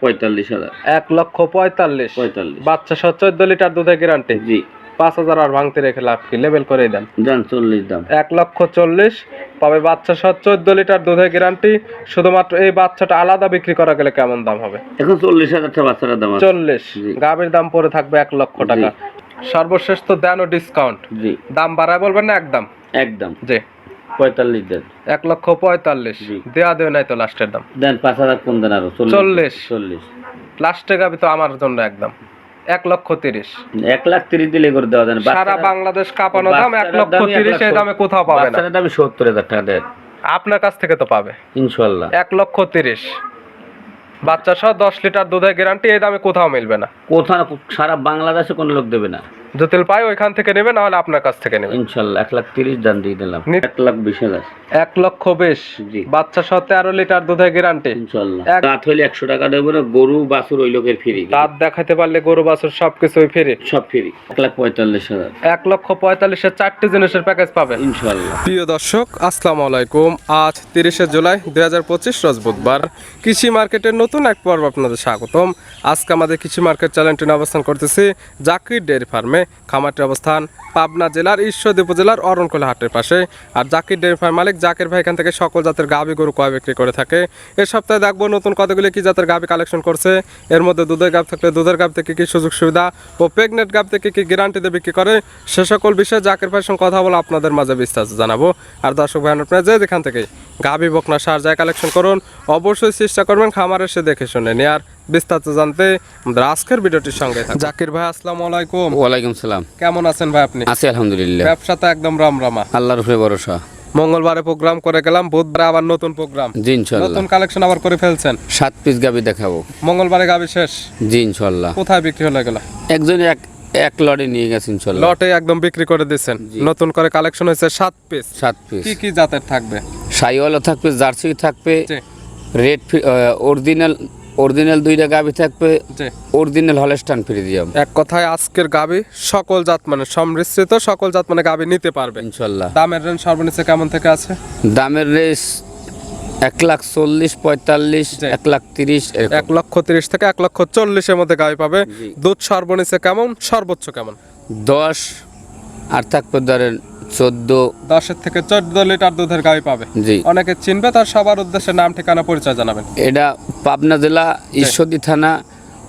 পঁয়তাল্লিশ হাজার। এক লক্ষ পঁয়তাল্লিশ। পঁয়তাল্লিশ। বাচ্চা সহ চোদ্দ লিটার দুধের গ্যারান্টি জি। পাঁচ হাজার আর ভাঙতে রেখে লাভ কি? লেবেল করে দেন। যান চল্লিশ দাম। এক লক্ষ চল্লিশ। পাবে বাচ্চা সহ চোদ্দ লিটার দুধের গ্যারান্টি শুধুমাত্র এই বাচ্চাটা আলাদা বিক্রি করা গেলে কেমন দাম হবে? এখন চল্লিশ হাজারটা বাচ্চাটার দাম চল্লিশ। গাভীর দাম পড়ে থাকবে এক লক্ষ টাকা। সর্বশেষ তো দেন ও ডিসকাউন্ট জি। দাম বাড়ায় বলবেন না একদম? একদম। জি। পঁয়তাল্লিশ দেন। এক লক্ষ পঁয়তাল্লিশ। দেওয়া দেবে নাই তো লাস্টের দাম। দেন পাঁচ হাজার কম দেন আরও? চল্লিশ। চল্লিশ। লাস্টে গাবি তো আমার জন্য একদম। এক লক্ষ তিরিশ। এক লাখ তিরিশ দিলে করে দেওয়া দেন সারা বাংলাদেশ কাঁপানো দাম এক লক্ষ তিরিশ এই দামে কোথাও পাবে না। দামই সত্তর হাজার টাকা দেন। আপনার কাছ থেকে তো পাবে। ইনশাল্লাহ এক লক্ষ তিরিশ। বাচ্চা সহ দশ লিটার দুধের গ্যারান্টি এই দামে কোথাও মিলবে না। কোথাও সারা বাংলাদেশে কোনো লোক দেবে না। জটিল পাই ওইখান থেকে নেবে না হলে আপনার কাছ থেকে নেবে। ইনশাল্লাহ এক লাখ তিরিশ দাম দিয়ে দিলাম। এক লাখ বিশ হাজার। এক লক্ষ বেশ। জি। বাচ্চা সহ তেরো লিটার দুধের গ্যারান্টি ইনশাল্লাহ। রাত হইলে একশো টাকা দেবো না গরু বাছুর ওই লোকের ফ্রি দাঁত দেখাতে পারলে গরু বাছুর সবকিছুই ফিরে সব ফ্রি এক লাখ পঁয়তাল্লিশ হাজার। এক লক্ষ পঁয়তাল্লিশের চারটি জিনিসের প্যাকেজ পাবেন। ইনশাল্লাহ। প্রিয় দর্শক আসসালামু আলাইকুম। আজ তিরিশে জুলাই দুই হাজার পঁচিশ রোজ বুধবার। কৃষি মার্কেটের নতুন এক পর্ব আপনাদের স্বাগতম। আজকে আমাদের কৃষি মার্কেট চ্যানেলটি অবস্থান করতেছি জাকির ডেয়ারি ফার্মে। খামারটির অবস্থান পাবনা জেলার ঈশ্বরদী উপজেলার অরণকোলা হাটের পাশে। আর জাকির ডেয়ারি ফার্ম মালিক জাকির ভাই এখান থেকে সকল জাতের গাভি গরু কয় বিক্রি করে থাকে। এ সপ্তাহে দেখব নতুন কতগুলি কি জাতের গাভি কালেকশন করছে। এর মধ্যে দুধের গাভ থাকলে দুধের গাভ থেকে কি সুযোগ সুবিধা ও প্রেগনেন্ট গাভ থেকে কি গ্যারান্টিতে বিক্রি করে, সে সকল বিষয়ে জাকির ভাইয়ের সঙ্গে কথা বলে আপনাদের মাঝে বিস্তারিত জানাব। আর দর্শক ভাই, আপনারা যে যেখান থেকে গাভি বকনা সার যায় কালেকশন করুন। অবশ্যই চেষ্টা করবেন খামার এসে দেখে শুনে নেয়ার বিস্তারিত জানতে আমাদের আজকের ভিডিওটির সঙ্গে। জাকির ভাই আসসালামু আলাইকুম। ওয়ালাইকুম সালাম। কেমন আছেন ভাই আপনি? আছি আলহামদুলিল্লাহ। ব্যবসাতে একদম রমরমা। আল্লাহর উপরে ভরসা। মঙ্গলবারে প্রোগ্রাম করে গেলাম বুধবারে আবার নতুন প্রোগ্রাম জি ইনশাল্লাহ। নতুন কালেকশন আবার করে ফেলছেন। সাত পিস গাবি দেখাবো। মঙ্গলবারে গাবি শেষ? জি ইনশাল্লাহ। কোথায় বিক্রি হলো গেল একজন এক এক লড়ে নিয়ে গেছে ইনশাল্লাহ। লটে একদম বিক্রি করে দিচ্ছেন নতুন করে কালেকশন হয়েছে সাত পিস সাত পিস কি কি জাতের থাকবে? সাইওয়ালা থাকবে জার্সি থাকবে রেড অরিজিনাল অরিজিনাল দুইটা গাবি থাকবে অরিজিনাল হলস্টান ফ্রি দিয়াম এক কথায় আজকের গাবি সকল জাত মানে সমৃশ্রিত সকল জাত মানে গাবি নিতে পারবে। ইনশাল্লাহ। দামের রেঞ্জ সর্বনিচে কেমন থেকে আছে? দামের রেস এক লাখ চল্লিশ পঁয়তাল্লিশ এক লাখ তিরিশ এক লক্ষ তিরিশ থেকে এক লক্ষ চল্লিশের মধ্যে গাই পাবে। দুধ সর্বনিচে কেমন? সর্বোচ্চ কেমন? দশ আর থাকবে ধরেন চোদ্দ। দশের থেকে চোদ্দ লিটার দুধের গাই পাবে। জি। অনেকে চিনবে তার সবার উদ্দেশ্যে নাম ঠিকানা পরিচয় জানাবেন। এটা পাবনা জেলা ঈশ্বরদী থানা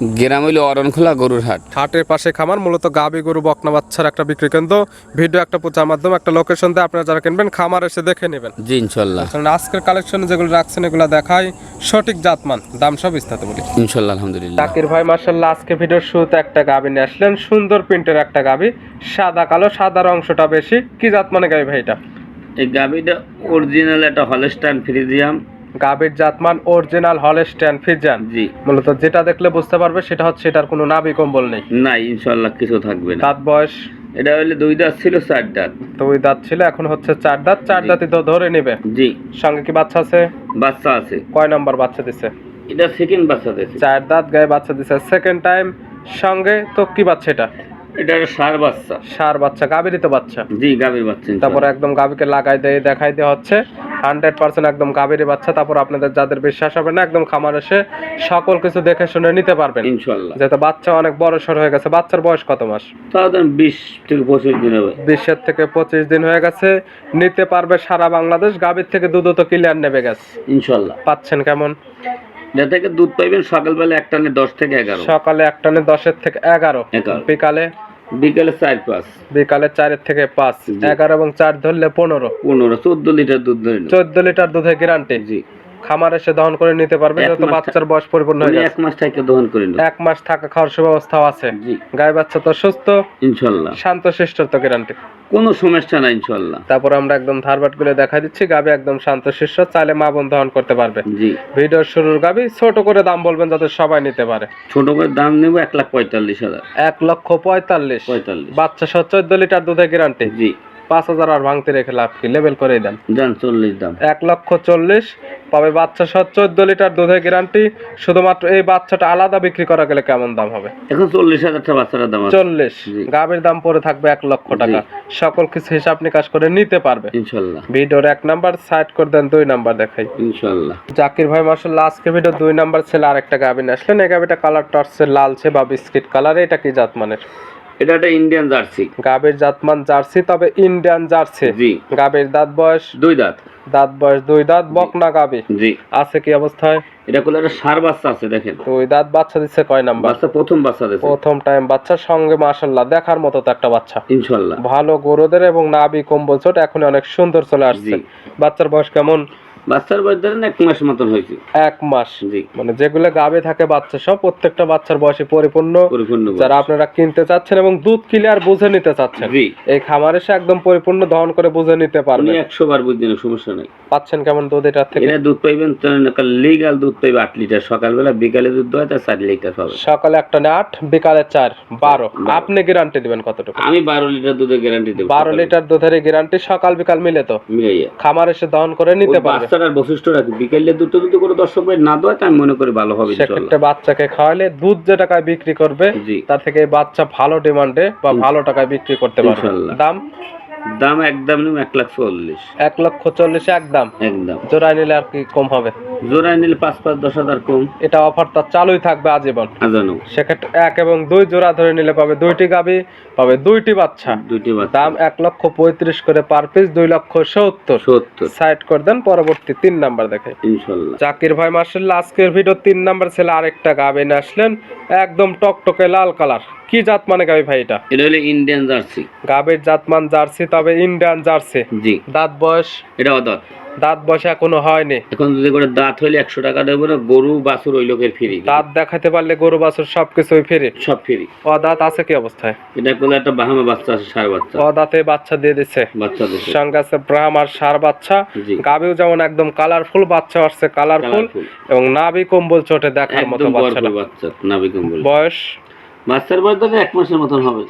গ্রাম হইল অরণখোলা গরুর হাট হাটের পাশে খামার মূলত গাবি গরু বকনা বাচ্চার একটা বিক্রি কেন্দ্র। ভিডিও একটা প্রচার মাধ্যমে একটা লোকেশন দিয়ে আপনারা যারা কিনবেন খামার এসে দেখে নেবেন। জি ইনশাল্লাহ। কারণ আজকের কালেকশনে যেগুলো রাখছেন এগুলো দেখাই সঠিক জাতমান। দাম সব বিস্তারিত বলি। ইনশাল্লাহ আলহামদুলিল্লাহ। জাকির ভাই মার্শাল্লাহ আজকে ভিডিওর শুরুতে একটা গাবি নিয়ে আসলেন। সুন্দর প্রিন্টের একটা গাবি। সাদা কালো সাদার অংশটা বেশি। কি জাত মানে গাবি ভাই এটা? এই গাবিটা অরিজিনাল একটা হলস্টান ফ্রিজিয়াম গাবির জাতমান অরিজিনাল হলস্টেন ফিজান জি। মূলত যেটা দেখলে বুঝতে পারবে সেটা হচ্ছে এটার কোনো নাবি কম্বল নেই। না ইনশাল্লাহ কিছু থাকবে না। দাঁত বয়স? এটা হইলে দুই দাঁত ছিল চার দাঁত। তো ওই দাঁত ছিল এখন হচ্ছে চার দাঁত। চার। দাঁতই তো ধরে নেবে। জি। সঙ্গে কি বাচ্চা আছে? বাচ্চা আছে। কয় নম্বর বাচ্চা দিছে? এটা সেকেন্ড বাচ্চা দিয়েছে চার দাঁত গায়ে বাচ্চা দিছে। সেকেন্ড টাইম সঙ্গে তো কি বাচ্চা এটা? এটা একটা সার বাচ্চা। সার বাচ্চা গাভীরই তো বাচ্চা। জি গাবির বাচ্চা তারপর একদম গাভীকে লাগাই দিয়ে দেখাই দেওয়া হচ্ছে। হান্ড্রেড পার্সেন্ট একদম গাভীরই বাচ্চা তারপর আপনাদের যাদের বিশ্বাস হবে না একদম খামার এসে সকল কিছু দেখে শুনে নিতে পারবেন। ইনশাল্লাহ। যেহেতু বাচ্চা অনেক বড় সর হয়ে গেছে বাচ্চার বয়স কত মাস? ধরেন বিশ থেকে পঁচিশ দিন হবে। বিশের থেকে পঁচিশ দিন হয়ে গেছে নিতে পারবে সারা বাংলাদেশ গাভীর থেকে দুধ তো ক্লিয়ার নেবে গেছে ইনশাল্লাহ। পাচ্ছেন কেমন? থেকে দুধ পাইবেন সকালবেলা একটা নে দশ থেকে এগারো। সকালে একটানে দশের থেকে এগারো। বিকালে বিকেলে চার পাঁচ। বিকালে চারের থেকে পাঁচ। এগারো এবং চার ধরলে পনেরো। পনেরো চোদ্দ লিটার দুধ ধরে চোদ্দ লিটার দুধের গ্যারান্টি জি। খামার এসে দহন করে নিতে পারবে যত বাচ্চার বয়স পরিপূর্ণ হয়ে এক মাস থেকে দহন করে এক মাস থাকা খাওয়ার সুব্যবস্থাও আছে। জি। গায়ে বাচ্চা তো সুস্থ ইনশাল্লাহ। শান্ত শিষ্ট তো গ্যারান্টি। কোনো সমস্যা নাই ইনশাল্লাহ। তারপর আমরা একদম ধারবাটগুলো দেখা দিচ্ছি গাবি একদম শান্ত শিষ্ট চাইলে মা বোন দহন করতে পারবে। জি। ভিডিওর শুরুর গাবি ছোট করে দাম বলবেন যাতে সবাই নিতে পারে। ছোট করে দাম নেব এক লাখ পঁয়তাল্লিশ হাজার। এক লক্ষ পঁয়তাল্লিশ। পঁয়তাল্লিশ। বাচ্চা সহ চোদ্দ লিটার দুধের গ্যারান্টি জি। পাঁচ হাজার আর ভাঙতে রেখে লাভ কি? লেভেল করে দেন। দেন চল্লিশ দাম। এক লক্ষ চল্লিশ পাবে বাচ্চা সহ চোদ্দ লিটার দুধের গ্যারান্টি শুধুমাত্র এই বাচ্চাটা আলাদা বিক্রি করা গেলে কেমন দাম হবে? এখন চল্লিশ হাজার টাকা বাচ্চাটার দাম চল্লিশ। গাভীর দাম পড়ে থাকবে এক লক্ষ টাকা। সকল কিছু হিসাব নিকাশ করে নিতে পারবে। ইনশাল্লাহ। ভিডিওর এক নাম্বার সাইড করে দেন দুই নাম্বার দেখাই। ইনশাল্লাহ। জাকির ভাই মার্শাল্লাহ আজকে ভিডিও দুই নাম্বার ছেলে আরেকটা গাভী নিয়ে আসলেন। এই গাভীটা কালারটা আসছে লালচে বা বিস্কিট কালার এটা কি জাত মানের? এটা একটা ইন্ডিয়ান জার্সি গাভীর জাতমান জার্সি তবে ইন্ডিয়ান জার্সি জি। গাভীর দাঁত বয়স? দুই দাঁত। দাঁত বয়স দুই দাঁত বকনা গাভী। জি। আছে কি অবস্থায়? এটা একটা সার বাচ্চা আছে দেখেন। দুই দাঁত বাচ্চা দিচ্ছে কয় নাম্বার? বাচ্চা প্রথম বাচ্চা দিয়েছে। প্রথম টাইম বাচ্চার সঙ্গে মাশাল্লাহ দেখার মতো তো একটা বাচ্চা। ইনশাল্লাহ ভালো গরুদের এবং নাভি কম্বল চোট এখন অনেক সুন্দর চলে আসছে। বাচ্চার বয়স কেমন? বাচ্চার বয়স ধরেন এক মাস মতন হয়েছে। এক মাস। জি। মানে যেগুলো গাবে থাকে বাচ্চা সব প্রত্যেকটা বাচ্চার বয়সে পরিপূর্ণ। পরিপূর্ণ যারা আপনারা কিনতে চাচ্ছেন এবং দুধ ক্লিয়ার বুঝে নিতে চাচ্ছেন জি। এই খামার এসে একদম পরিপূর্ণ দহন করে বুঝে নিতে পারবেন বার বুঝছেন সমস্যা নাই। পাচ্ছেন কেমন দুধ এটার থেকে? এটা দুধ পাইবেন দুধ পাইবে আট লিটার। সকালবেলা বিকালে দুধ হয় লিটার পাবে সকালে একটা না আট বিকালে চার বারো। আপনি গ্যারান্টি দিবেন কতটুকু আমি বারো লিটার দুধের গ্যারান্টি দেবো বারো লিটার দুধের গ্যারান্টি সকাল বিকাল মিলে তো। মিলাইয়া খামার এসে দহন করে নিতে ওই বাচ্চাটার বৈশিষ্ট্য রাখি বিকেলে দুটো যদি কোনো দর্শক ভাই না দেয় আমি মনে করি ভালো হবে একটা বাচ্চাকে খাওয়ালে দুধ যে টাকায় বিক্রি করবে তার থেকে বাচ্চা ভালো ডিমান্ডে বা ভালো টাকায় বিক্রি করতে পারবে। দাম দাম একদম নিম এক লাখ চল্লিশ। এক লক্ষ চল্লিশে একদম। একদম। জোড়ায় নিলে আর কি কম হবে? জোড়ায় নিলে পাঁচ পাঁচ দশ হাজার কম। এটা অফারটা চালুই থাকবে আজীবন। আজানো। সেক্ষেত্রে এক এবং দুই জোড়া ধরে নিলে পাবে দুইটি গাবি পাবে দুইটি বাচ্চা। দুইটি বাচ্চা। দাম এক লক্ষ পঁয়ত্রিশ করে পার পিস দুই লক্ষ সত্তর। সত্তর। সাইড করে দেন পরবর্তী তিন নাম্বার দেখে। ইনশাল্লাহ। জাকির ভাই মার্শাল্লাহ আজকের ভিডিও তিন নাম্বার ছেলে আরেকটা গাবি নিয়ে আসলেন একদম টকটকে লাল কালার কি জাত মানে গাবি ভাই এটা? এটা হলো ইন্ডিয়ান জার্সি গাবির জাতমান জার্সি তবে ইন্ডিয়ান জার্সি জি। দাঁত বয়স? এটা অদাত। দাঁত বয়স এখনও হয়নি। এখন যদি করে দাঁত হইলে একশো টাকা দেবো না গরু বাছুর ওই লোকের ফ্রি দাঁত দেখাতে পারলে গরু বাছুর সবকিছুই ফিরে সব ফ্রি ও দাঁত আছে কি অবস্থায়? এটা করলে একটা বাহামা বাচ্চা আছে সার বাচ্চা। ও দাঁতে বাচ্চা দিয়ে দিচ্ছে বাচ্চা দেশে সঙ্গে আছে ব্রাহ্ম আর সার বাচ্চা। গাবিও যেমন একদম কালারফুল বাচ্চা আসছে কালারফুল এবং নাভি কম্বল চোটে দেখার মতো বাচ্চা নাবি কম্বল। বয়স? বাচ্চার বয়স ধরে এক মাসের মতন হবে।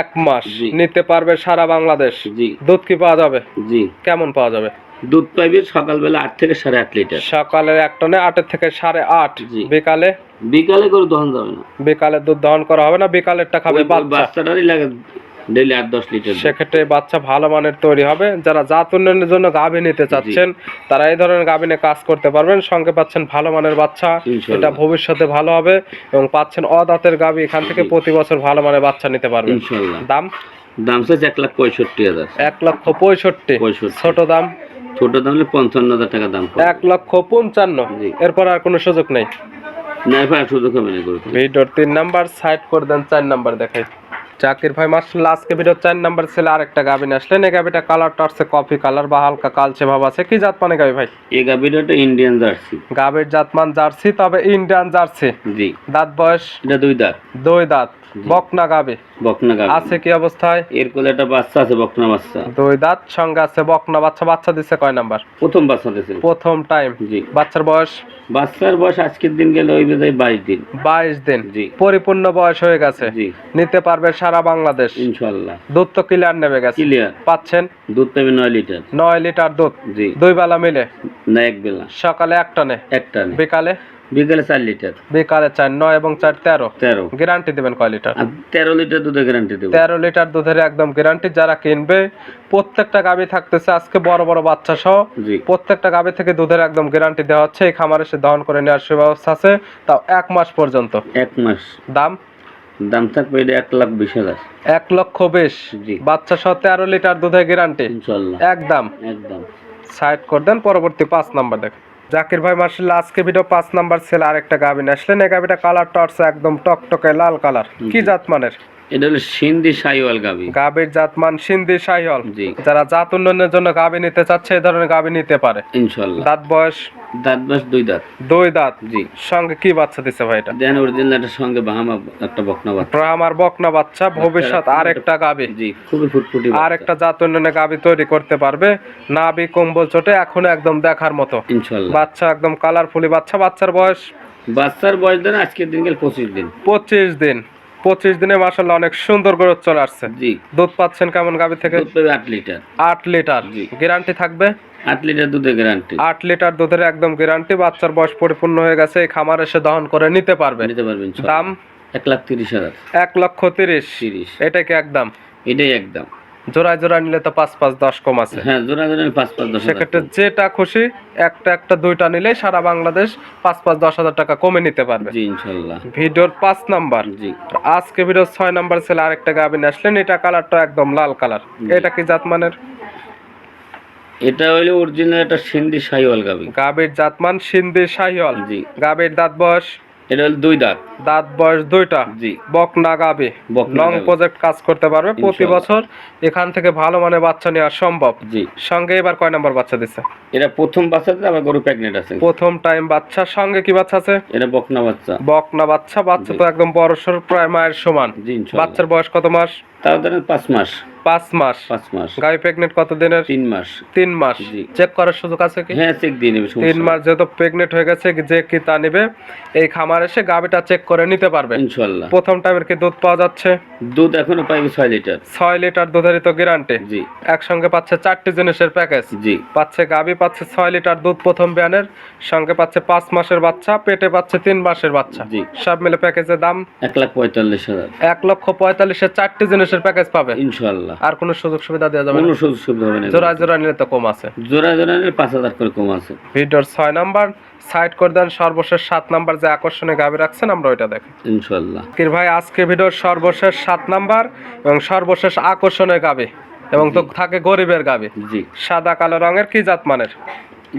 এক মাস। নিতে পারবে সারা বাংলাদেশ। জি। দুধ কি পাওয়া যাবে? জি। কেমন পাওয়া যাবে? দুধ পাইবে সকালবেলা আট থেকে সাড়ে আট লিটার। সকালের এক টনে আটের থেকে সাড়ে আট। জি। বিকালে? বিকালে করে দহন যাবে না। বিকালে দুধ দহন করা হবে না বিকালেরটা খাবে বাচ্চাটারই লাগে ডেলি আট দশ লিটার সেক্ষেত্রে বাচ্চা ভালো মানের তৈরি হবে। যারা জাত উন্নয়নের জন্য গাভী নিতে চাচ্ছেন তারা এই ধরনের গাভিনে কাজ করতে পারবেন। সঙ্গে পাচ্ছেন ভালো মানের বাচ্চা। এটা ভবিষ্যতে ভালো হবে এবং পাচ্ছেন অদাঁতের গাভী এখান থেকে প্রতি বছর ভালো মানের বাচ্চা নিতে পারবেন। দাম? দাম চাইছে এক লাখ পঁয়ষট্টি হাজার। এক লক্ষ পঁয়ষট্টি। ছোট দাম? ছোট দাম হলে পঞ্চান্ন হাজার টাকা দাম পড়বে। এক লক্ষ পঞ্চান্ন। এরপর আর কোনো সুযোগ নেই? না সুযোগ হবে না ভিডিওর তিন নাম্বার সাইড করে দেন চার নাম্বার দেখাই। জাকির ভাই মার্শাল্লাহ আজকে ভিডিও চার নাম্বার ছেলে আরেকটা গাভী নিয়ে আসলেন। এই গাভীটা কালারটা আসছে কফি কালার বা হালকা কালচে ভাব আছে। কি জাত মানে গাভী ভাই? এই গাভীটা ইন্ডিয়ান জার্সি গাভীর জাতমান জার্সি তবে ইন্ডিয়ান জার্সি জি। দাঁত বয়স? এটা দুই দাঁত। দুই দাঁত। বকনা গাভী বকনা গাভী আছে কি অবস্থায়? এর কোলে একটা বাচ্চা আছে বকনা বাচ্চা। দুই দাঁত সঙ্গে আছে বকনা বাচ্চা। বাচ্চা দিচ্ছে কয় নাম্বার? প্রথম বাচ্চা দিয়েছে প্রথম টাইম জি। বাচ্চার বয়স? বাচ্চার বয়স আজকের দিন গেলে ওই বেজায় বাইশ দিন। বাইশ দিন। জি। পরিপূর্ণ বয়স হয়ে গেছে। জি। নিতে পারবে সারা বাংলাদেশ। ইনশাল্লাহ দুধ তো ক্লিয়ার নেবে গেছে। ক্লিয়ার পাচ্ছেন? দুধ পাবে নয় লিটার। নয় লিটার দুধ। জি। দুই বেলা মিলে? না এক বেলা। সকালে এক টনে? একটা নেই বিকালে? বিকেলে চার লিটার। বিকালে চার নয় এবং চার তেরো? তেরো। গ্যারান্টি দেবেন কয় লিটার? তেরো লিটার দুধের গ্যারান্টি দেবো। তেরো লিটার দুধের একদম গ্যারান্টি যারা কিনবে প্রত্যেকটা গাভী থাকতেছে আজকে বড় বড় বাচ্চা সহ। প্রত্যেকটা গাভী থেকে দুধের একদম গ্যারান্টি দেওয়া হচ্ছে। এই খামারে সে দহন করে নেওয়ার সুব্যবস্থা আছে। তাও এক মাস পর্যন্ত। এক মাস। দাম? দাম থাকবে এটা এক লাখ বিশ হাজার। এক লক্ষ বিশ। বাচ্চা সাথে আরও লিটার দুধের গ্যারান্টি ইনশাল্লাহ একদম। একদম। সাইড করে দেন পরবর্তী পাঁচ নাম্বার দেখ জাকির ভাই মার্শাল্লাহ আজকে ভিডিও পাঁচ নাম্বার ছেলে আরেকটা গাভিন আসলেন এই গাভিটা কালার টর্চ একদম টকটকে লাল কালার কি জাত মানের? এটা হলো সিন্ধি সাইওয়াল গাবি গাভীর জাতমান সিন্ধি শাহিওয়াল জি। যারা জাত উন্নয়নের জন্য গাভী নিতে চাচ্ছে এই ধরনের গাভী নিতে পারে। ইনশাল্লাহ। দাঁত বয়স? দাঁত বাস দুই দাঁত। দুই দাঁত? জি। সঙ্গে কি বাচ্চা দিচ্ছে ভাই এটা? দেন অরিজিনাল একটা সঙ্গে বাহামা একটা বকনা বাচ্চা। আমার বকনা বাচ্চা ভবিষ্যৎ আরেকটা গাভী। জি খুবই ফুটফুটি আর একটা জাত উন্নয়নে গাভী তৈরি করতে পারবে। নাভি কম্বল চোটে এখন একদম দেখার মতো। ইনশাল্লাহ। বাচ্চা একদম কালারফুলি বাচ্চা বাচ্চার বয়স? বাচ্চার বয়স দেন আজকের দিন গেল পঁচিশ দিন। পঁচিশ দিন। পঁচিশ দিনে মাসাল্লাহ অনেক সুন্দর করে চলে আসছে। জি। দুধ পাচ্ছেন কেমন গাবি থেকে? দুধ পাবে আট লিটার। আট লিটার। গ্যারান্টি থাকবে? আট লিটার দুধের গ্যারান্টি। আট লিটার দুধের একদম গ্যারান্টি। বাচ্চার বয়স পরিপূর্ণ হয়ে গেছে এই খামার এসে দহন করে নিতে পারবে। নিতে পারবেন দাম? এক লাখ তিরিশ হাজার। এক লক্ষ তিরিশ। তিরিশ। এটা কি একদম? এটাই একদম। জোড়ায় জোড়ায় নিলে তো পাঁচ পাঁচ দশ কম আছে। হ্যাঁ জোড়া জোড়া পাঁচ পাঁচ দশ সেক্ষেত্রে যেটা খুশি একটা একটা দুইটা নিলে সারা বাংলাদেশ পাঁচ পাঁচ দশ হাজার টাকা কমে নিতে পারবে। জি ইনশাল্লাহ ভিডিওর পাঁচ নাম্বার। জি। আজকে ভিডিওর ছয় নাম্বার ছেলে আরেকটা গাবিন আসলেন এটা কালারটা একদম লাল কালার। এটা কি জাতমানের? এটা হইল অরিজিনাল একটা সিন্ধি সাইওয়াল গাবি। গাবির জাতমান সিন্ধি শাহিওয়াল। জি। গাবির দাঁত বয়স এটা হলো দুই দাঁত। দাঁত বয়স দুইটা। জি। বকনা গাবি বকনা লং প্রজেক্ট কাজ করতে পারবে। প্রতি বছর এখান থেকে ভালো মানে বাচ্চা নেওয়া সম্ভব। জি। সঙ্গে এবার কয় নাম্বার বাচ্চা দিচ্ছে এটা প্রথম বাচ্চাতে আবার গরু প্রেগনেন্ট আছে। প্রথম টাইম বাচ্চা। সঙ্গে কি বাচ্চা আছে? এটা বকনা বাচ্চা। বকনা বাচ্চা। বাচ্চা তো একদম বড় সড় প্রায় মায়ের সমান। জি বাচ্চার বয়স কত মাস? তাও ধরেন পাঁচ মাস। পাঁচ মাস। পাঁচ মাস। প্রেগনেন্ট কত দিনের তিন মাস। তিন মাস। চেক করার সুযোগ আছে কি? হ্যাঁ চেক দিয়ে নেবে তিন মাস যেহেতু প্রেগনেন্ট হয়ে গেছে যে কি তা নিবে এই খামার এসে গাবিটা চেক করে নিতে পারবে। ইনশাল্লাহ। প্রথম টাইমের কি দুধ পাওয়া যাচ্ছে? দুধ এখনও পাইবে ছয় লিটার। ছয় লিটার দুধেরই তো গ্যারান্টি জি। একসঙ্গে পাচ্ছে চারটি জিনিসের প্যাকেজ জি। পাচ্ছে গাবি পাচ্ছে ছয় লিটার দুধ প্রথম বিয়ানের সঙ্গে পাচ্ছে পাঁচ মাসের বাচ্চা পেটে পাচ্ছে তিন মাসের বাচ্চা। জি। সব মিলে প্যাকেজের দাম এক লাখ পঁয়তাল্লিশ হাজার। এক লক্ষ পঁয়তাল্লিশের চারটি জিনিসের প্যাকেজ পাবে। আর কোনো সুযোগ সুবিধা দেওয়া যাবে কোনো সুযোগ সুবিধা হবে না। জোড়া জোড়া নিলে তো কম আছে। জোড়া জোড়া নিলে পাঁচ হাজার করে কম আছে। ভিডিওর ছয় নাম্বার সাইড করে দেন সর্বশেষ সাত নাম্বার যে আকর্ষণীয় গাবি রাখছেন আমরা ওইটা দেখি। ইনশাল্লাহ। কির ভাই আজকে ভিডিওর সর্বশেষ সাত নাম্বার এবং সর্বশেষ আকর্ষণীয় গাবি এবং তো থাকে গরিবের গাবি জি। সাদা কালো রঙের কি জাত মানের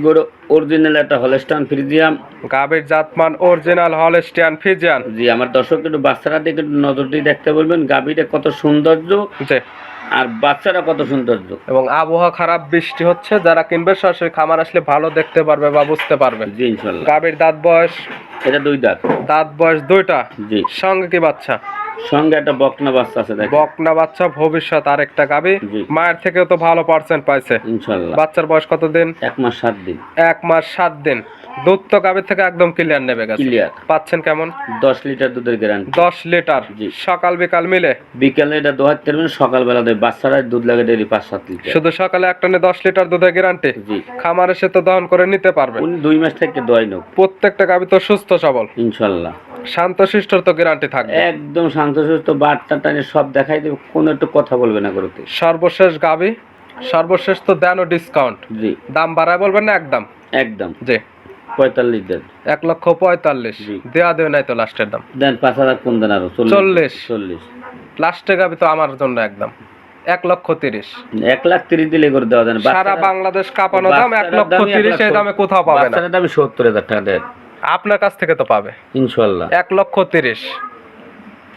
গরু অরিজিনাল একটা হলস্টান ফ্রিজিয়াম গাবির জাতমান অরিজিনাল জি আমার দর্শক একটু বাচ্চারা দিকে নজর দিয়ে দেখতে বলবেন। গাভীটা কত সৌন্দর্য। আর বাচ্চারা কত সৌন্দর্য এবং আবহাওয়া খারাপ বৃষ্টি হচ্ছে যারা কিনবে সরাসরি খামার আসলে ভালো দেখতে পারবে বা বুঝতে পারবে। জি ইনশাল্লাহ। গাবির দাঁত বয়স এটা দুই দাঁত। দাঁত বয়স দুইটা। জি। সঙ্গে কি বাচ্চা? সঙ্গে একটা বকনা বাচ্চা আছে দেখ বকনা বাচ্চা ভবিষ্যৎ আরেকটা গাবি। মায়ের থেকেও তো ভালো পার্সেন্ট পাইছে। ইনশাল্লাহ। বাচ্চার বয়স কতদিন? এক মাস সাত দিন। এক মাস সাত দিন। দুধ তো গাবির থেকে একদম ক্লিয়ার নেবে গেছে। ক্লিয়ার পাচ্ছেন কেমন? দশ লিটার দুধের গ্যারান্টি দশ লিটার। সকাল বিকাল মিলে? বিকেলে এটা দোহার তেরবেন সকালবেলা দেয় বাচ্চারা দুধ লাগে ডেলি পাঁচ সাত লিটার। শুধু সকালে একটা নিয়ে দশ লিটার দুধের গ্যারান্টি জি। খামার এসে তো দহন করে নিতে পারবে। উনি দুই মাস থেকে দোয়াই নোক প্রত্যেকটা গাবি তো সুস্থ সবল। ইনশাল্লাহ। তো গ্যারান্টি থাকবে। একদম শান্ত সুস্থ বার্তা টানে সব দেখাই দেবে কোনো একটু কথা বলবে না করতে সর্বশেষ গাবি সর্বশেষ তো দেন ও ডিসকাউন্ট জি। দাম বাড়ায় বলবেন না একদম? একদম। জি। পঁয়তাল্লিশ দেন। এক লক্ষ পঁয়তাল্লিশ। দেওয়া দেবে নাই তো লাস্টের দাম। দেন পাঁচ হাজার কোন দেন আরও চল্লিশ। চল্লিশ। লাস্টে গাবি তো আমার জন্য একদম। এক লক্ষ তিরিশ। এক লাখ তিরিশ দিলে করে দেওয়া দেন। সারা বাংলাদেশ কাঁপানো দাম এক লক্ষ তিরিশ এই দামে কোথাও পাবে না। দামে সত্তর হাজার টাকা দেন। আপনার কাছ থেকে তো পাবে। ইনশাল্লাহ। এক লক্ষ তিরিশ।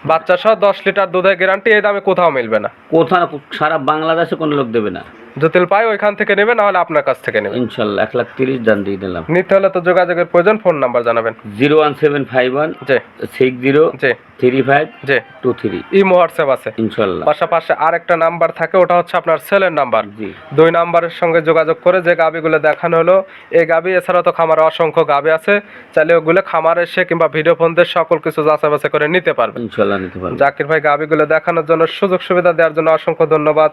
বাচ্চা সহ দশ লিটার দুধের গ্যারান্টি এই দামে কোথাও মিলবে না। কোথাও সারা বাংলাদেশে কোনো লোক দেবে না। জটিল পাই ওইখান থেকে নেবে না হলে আপনার কাছ থেকে নেবে। ইনশাল্লাহ এক লাখ তিরিশ দান দিয়ে দিলাম। নিতে হলে তো যোগাযোগের প্রয়োজন ফোন নাম্বার জানাবেন। Zero one seven five one জি। সিক্স জিরো জি। থ্রি ফাইভ জি। Two three. ইমো হোয়াটসঅ্যাপ আছে। ইনশাল্লাহ। পাশাপাশি আরেকটা নাম্বার থাকে ওটা হচ্ছে আপনার সেলের নাম্বার। জি। দুই নাম্বারের সঙ্গে যোগাযোগ করে যে গাবিগুলো দেখানো হলো এই গাবি এছাড়াও তো খামারে অসংখ্য গাবি আছে। চাইলে ওগুলো খামারে এসে কিংবা ভিডিও ফোন দিয়ে সকল কিছু যাচাই বাছাই করে নিতে পারবেন। ইনশাল্লাহ নিতে পারব জাকির ভাই গাবিগুলো দেখানোর জন্য সুযোগ সুবিধা দেওয়ার জন্য অসংখ্য ধন্যবাদ।